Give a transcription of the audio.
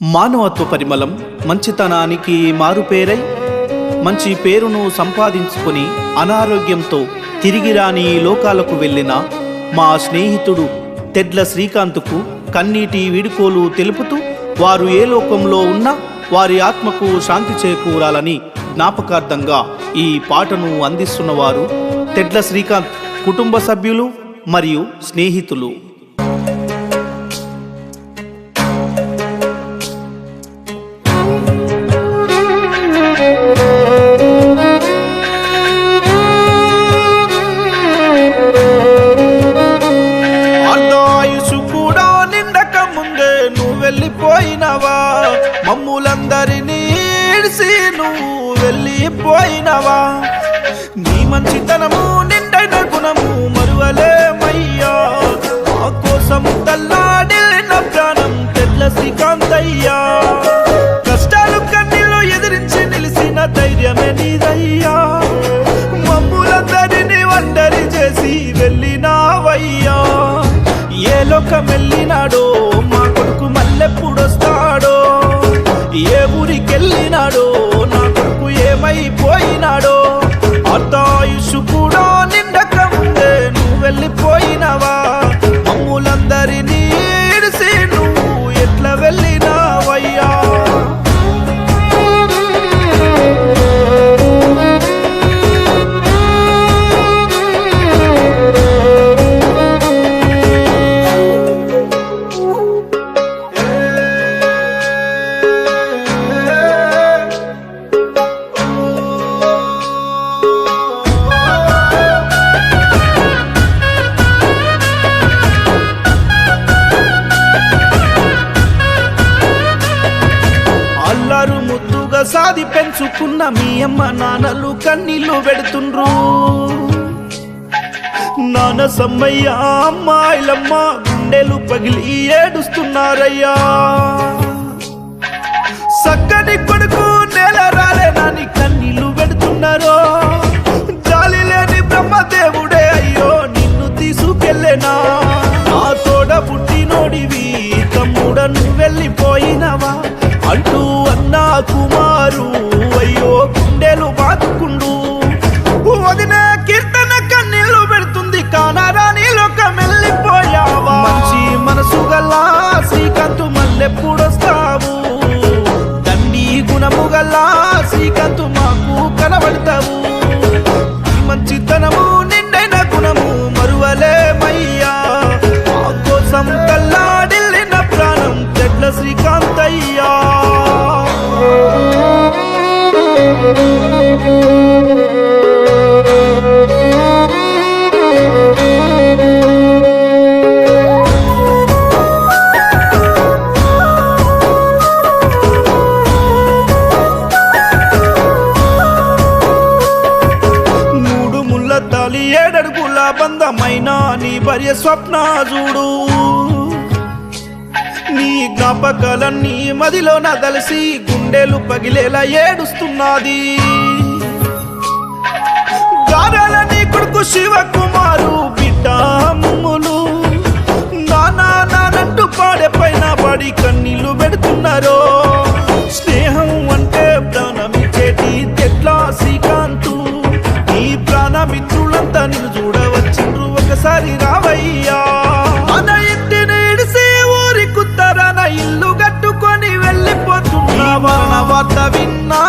మానవత్వ పరిమళం మంచితనానికి మారుపేరై మంచి పేరును సంపాదించుకొని అనారోగ్యంతో తిరిగి రాని లోకాలకు వెళ్ళిన మా స్నేహితుడు తెడ్ల శ్రీకాంత్కు కన్నీటి వీడుకోలు తెలుపుతూ వారు ఏ లోకంలో ఉన్నా వారి ఆత్మకు శాంతి చేకూరాలని జ్ఞాపకార్థంగా ఈ పాటను అందిస్తున్నవారు తెడ్ల శ్రీకాంత్ కుటుంబ సభ్యులు మరియు స్నేహితులు. వెళ్ళిపోయినవా మమ్ములందరినీ ఇడిసి నువ్వు వెళ్ళిపోయినవా? నీ మంచితనము నిండైన గుణము మరువలేమయ్యా. మా కోసం తల్లాడిన ప్రాణం తెల్ల శ్రీకాంతయ్యా. కష్టాలు కన్నీళ్ళు ఎదిరించి నిలిచిన ధైర్యమే నీదయ్యా. మమ్ములందరినీ వండరి చేసి వెళ్ళినావయ్యా. ఏ లోకం వెళ్ళినాడో సాది పెంచుకున్న మీ అమ్మ నాన్నలు కన్నీళ్ళు పెడుతుండ్రు. నాన్న సమ్మయ్య అమ్మాయిలమ్మ గుండెలు పగిలి ఏడుస్తున్నారయ్యా. సక్కని కొడుకు నేల రాలేనని కన్నీళ్ళు పెడుతున్నారో. జాలి లేని బ్రహ్మదేవుడే అయ్యో నిన్ను తీసుకెళ్ళేనా. ఆ తోడ పుట్టినోడివి తమ్ముడను వెళ్ళిపోయినవా. అంటూ అన్నా గల్లా శ్రీకాంత్ మాకు కనబడతావు. మంచితనము నిండైన గుణము మరువలేమయ్యా. మా కోసం కల్లాడిల్లిన ప్రాణం చెడ్ల శ్రీకాంతయ్యా. ఏడడుగుల బంధమైన నీ భార్య స్వప్న చూడు. నీ జ్ఞాపకాలన్నీ మదిలో నా కలిసి గుండెలు పగిలేలా ఏడుస్తున్నది. గారాల ఒకసారి రావయ్యా. మన ఇంటిని ఇడిసి ఊరి కుత్తరన ఇల్లు కట్టుకొని వెళ్ళిపోతున్నా మరణ వార్త విన్నా